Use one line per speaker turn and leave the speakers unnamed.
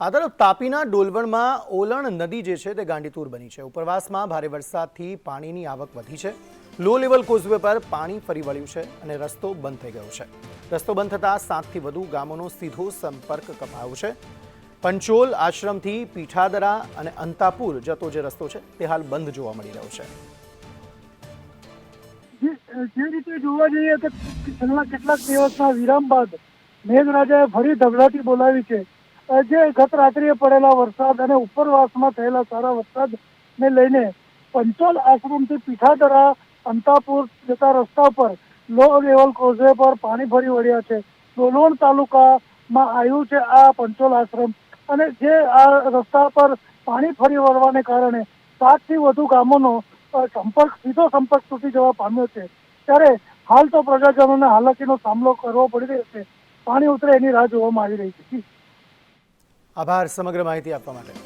આ તરફ તાપીના ડોલવણમાં ઓલણ નદી જે છે તે ગાંડીતુર બની છે. ઉપરવાસમાં ભારે વરસાદથી પાણીની આવક વધી છે. લો લેવલ કોઝવે પર પાણી ફરી વળ્યું છે અને રસ્તો બંધ થઈ ગયો છે. રસ્તો બંધ થતાં સાતથી વધુ ગામોનો સીધો સંપર્ક કપાયો છે. પંચોલ આશ્રમથી પીઠાદરા અને અંતાપુર જતો જે રસ્તો છે તે હાલ બંધ જોવા મળી રહ્યો છે.
જે રીતે જોવા જઈએ તો છેલ્લા કેટલાક દિવસના વિરામ બાદ મેઘરાજાએ ફરી ધબડાટી બોલાવી છે. જે ગત રાત્રિએ પડેલા વરસાદ અને ઉપરવાસમાં થયેલા સારા વરસાદને લઈને પંચોલ આશ્રમથી પીઠાદરા, અંતાપુર જતા રસ્તા પર લો લેવલ કોઝવે પર પાણી ફરી વળ્યા છે. ડોલવણ તાલુકામાં આવ્યું છે આ પંચોલ આશ્રમ અને જે આ રસ્તા પર પાણી ફરી વળવાને કારણે સાતથી વધુ ગામોનો સંપર્ક, સીધો સંપર્ક તૂટી જવા પામ્યો છે. ત્યારે હાલ તો પ્રજાજનોને હાલાકીનો સામનો કરવો પડી રહ્યો છે. પાણી ઉતરે એની રાહ જોવામાં આવી રહી છે.
આભાર સમગ્ર માહિતી આપવા માટે.